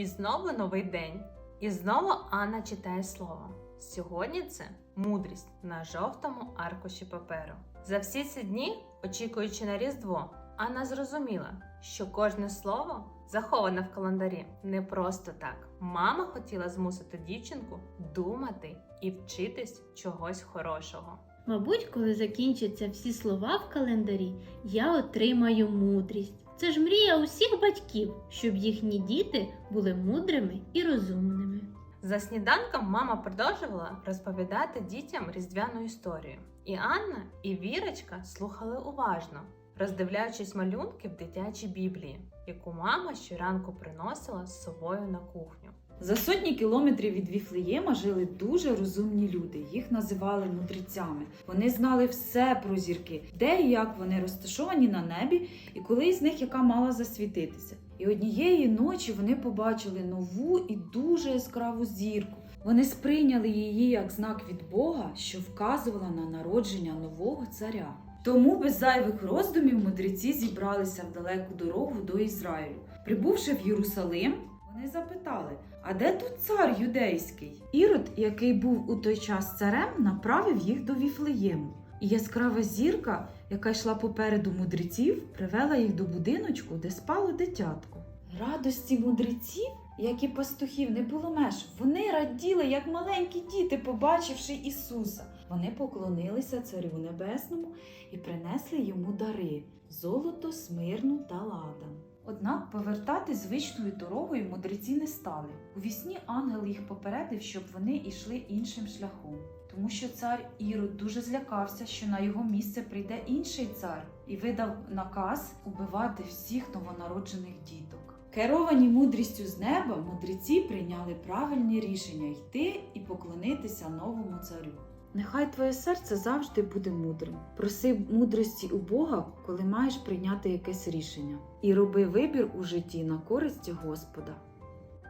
І знову новий день. І знову Анна читає слово. Сьогодні це мудрість на жовтому аркуші паперу. За всі ці дні, очікуючи на Різдво, Анна зрозуміла, що кожне слово заховане в календарі не просто так. Мама хотіла змусити дівчинку думати і вчитись чогось хорошого. Мабуть, коли закінчаться всі слова в календарі, я отримаю мудрість. Це ж мрія усіх батьків, щоб їхні діти були мудрими і розумними. За сніданком мама продовжувала розповідати дітям різдвяну історію. І Анна, і Вірочка слухали уважно, роздивляючись малюнки в дитячій біблії, яку мама щоранку приносила з собою на кухню. За сотні кілометрів від Віфлеєма жили дуже розумні люди. Їх називали мудрецями. Вони знали все про зірки, де і як вони розташовані на небі, і коли із них яка мала засвітитися. І однієї ночі вони побачили нову і дуже яскраву зірку. Вони сприйняли її як знак від Бога, що вказувала на народження нового царя. Тому без зайвих роздумів мудреці зібралися в далеку дорогу до Ізраїлю. Прибувши в Єрусалим, вони запитали: а де тут цар юдейський? Ірод, який був у той час царем, направив їх до Віфлеєму. І яскрава зірка, яка йшла попереду мудреців, привела їх до будиночку, де спало дитятко. Радості мудреців, як і пастухів, не було меж. Вони раділи, як маленькі діти, побачивши Ісуса. Вони поклонилися Царю Небесному і принесли йому дари золото, смирну та ладан. Однак повертати звичною дорогою мудреці не стали. У вісні ангел їх попередив, щоб вони йшли іншим шляхом, тому що цар Ірод дуже злякався, що на його місце прийде інший цар, і видав наказ убивати всіх новонароджених діток. Керовані мудрістю з неба, мудреці прийняли правильне рішення йти і поклонитися новому царю. Нехай твоє серце завжди буде мудрим. Проси мудрості у Бога, коли маєш прийняти якесь рішення, і роби вибір у житті на користь Господа.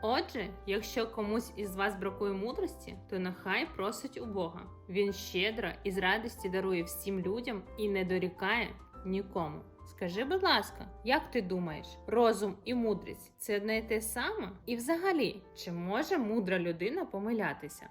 Отже, якщо комусь із вас бракує мудрості, то нехай просить у Бога. Він щедро і з радості дарує всім людям і не дорікає нікому. Скажи, будь ласка, як ти думаєш, розум і мудрість це одне й те саме? І взагалі, чи може мудра людина помилятися?